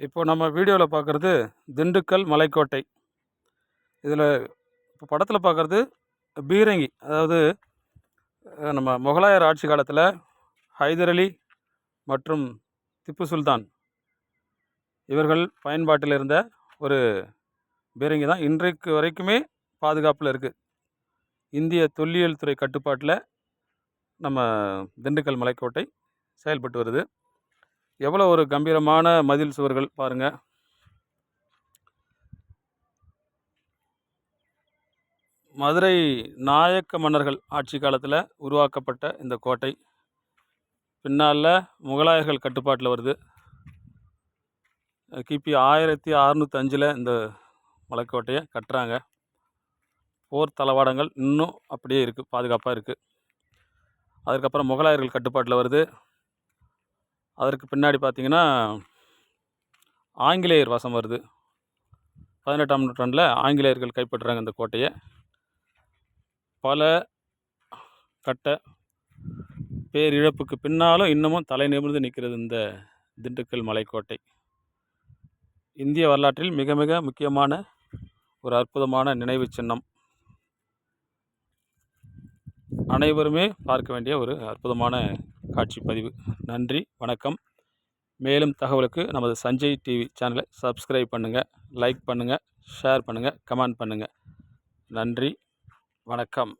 இப்போ நம்ம வீடியோவில் பார்க்குறது திண்டுக்கல் மலைக்கோட்டை. இதில் இப்போ படத்தில் பார்க்குறது பீரங்கி அதாவது நம்ம முகலாயர் ஆட்சி காலத்தில் ஹைதர் அலி மற்றும் திப்பு சுல்தான் இவர்கள் பயன்பாட்டில் இருந்த ஒரு பீரங்கி தான். இன்றைக்கு வரைக்குமே பாதுகாப்பில் இருக்குது இந்திய தொல்லியல் துறை கட்டுப்பாட்டில் நம்ம திண்டுக்கல் மலைக்கோட்டை செயல்பட்டு வருது. எவ்வளோ ஒரு கம்பீரமான மதில் சுவர்கள் பாருங்கள் மதுரை நாயக்க மன்னர்கள் ஆட்சி காலத்தில் உருவாக்கப்பட்ட இந்த கோட்டை. பின்னால் முகலாயர்கள் கட்டுப்பாட்டில் வருது. கிபி ஆயிரத்தி அறநூற்றஞ்சில் இந்த மலைக்கோட்டையை கட்டுறாங்க. போர் தளவாடங்கள் இன்னும் அப்படியே இருக்குது பாதுகாப்பாக இருக்குது அதுக்கப்புறம் முகலாயர்கள் கட்டுப்பாட்டில் வருது. அதற்கு பின்னாடி பார்த்தீங்கன்னா ஆங்கிலேயர் வசம் வருது. பதினெட்டாம் நூற்றாண்டில் ஆங்கிலேயர்கள் கைப்பற்றுறாங்க அந்த கோட்டையை. பல கட்ட பேரிழப்புக்கு பின்னாலும் இன்னமும் தலை நிமிர்ந்து நிற்கிறது இந்த திண்டுக்கல் மலைக்கோட்டை. இந்திய வரலாற்றில் மிக மிக முக்கியமான ஒரு அற்புதமான நினைவு சின்னம். அனைவருமே பார்க்க வேண்டிய ஒரு அற்புதமான காட்சி பதிவு. நன்றி வணக்கம். மேலும் தகவலுக்கு நமது சஞ்சய் டிவி சேனலை சப்ஸ்கிரைப் பண்ணுங்கள் லைக் பண்ணுங்கள் ஷேர் பண்ணுங்கள் கமெண்ட் பண்ணுங்கள் நன்றி வணக்கம்.